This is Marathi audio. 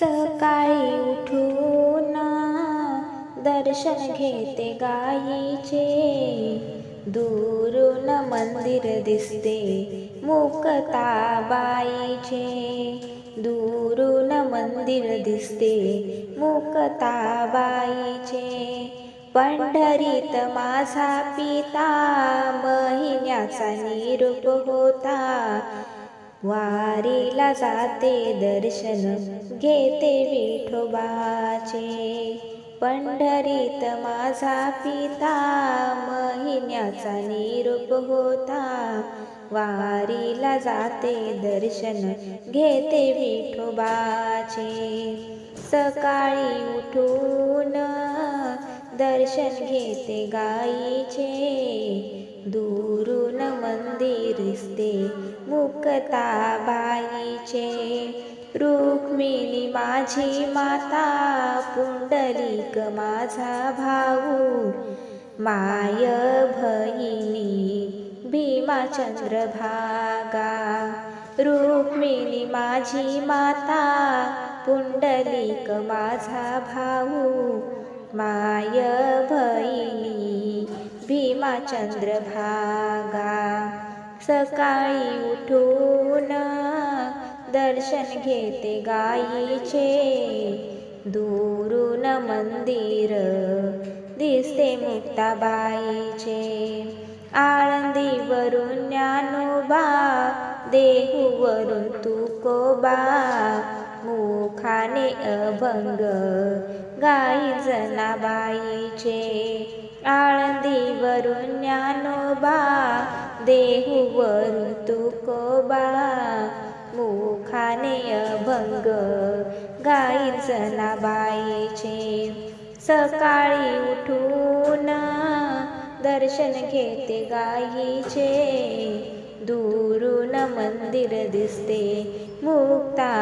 सकाळी उठून दर्शन घेते गायीचे दुरून मंदिर दिसते मुक्ताबाईचे. दुरून मंदिर दिसते मुक्ताबाईचे. पंढरीत माझा पिता महिन्याचा निरूप होता. वारीला जाते दर्शन घेते विठोबाचे. पंढरीत माझा पिता महिन्याचा निरूप होता. वारीला जाते दर्शन घेते विठोबाचे. सकाळी उठून दर्शन घेते गाईचे. दूर दिसते मुक्ताबाईचे रुक्मिणी माझी माता पुंडलिक माझा भाऊ. माय भगिनी भीमाचंद्र भागा. रुक्मिणी माझी माता पुंडलिक माझा भाऊ. माय भैनी भीमाचंद्र भागा. सकाळी उठून दर्शन घेते गायीचे दुरून मंदिर दिसते मुक्ताबाईचे. आळंदीवरून ज्ञानोबा देहूवरून तुकोबा मुखाने अभंग गाई जनाबाईचे. आळंदीवरून ज्ञानोबा देहुवर तुकोबा मुखाने अभंग गाई बाईचे सकाळी उठून दर्शन घेते गाईचे. दुरून मंदिर दिसते मुक्ताबाईचे.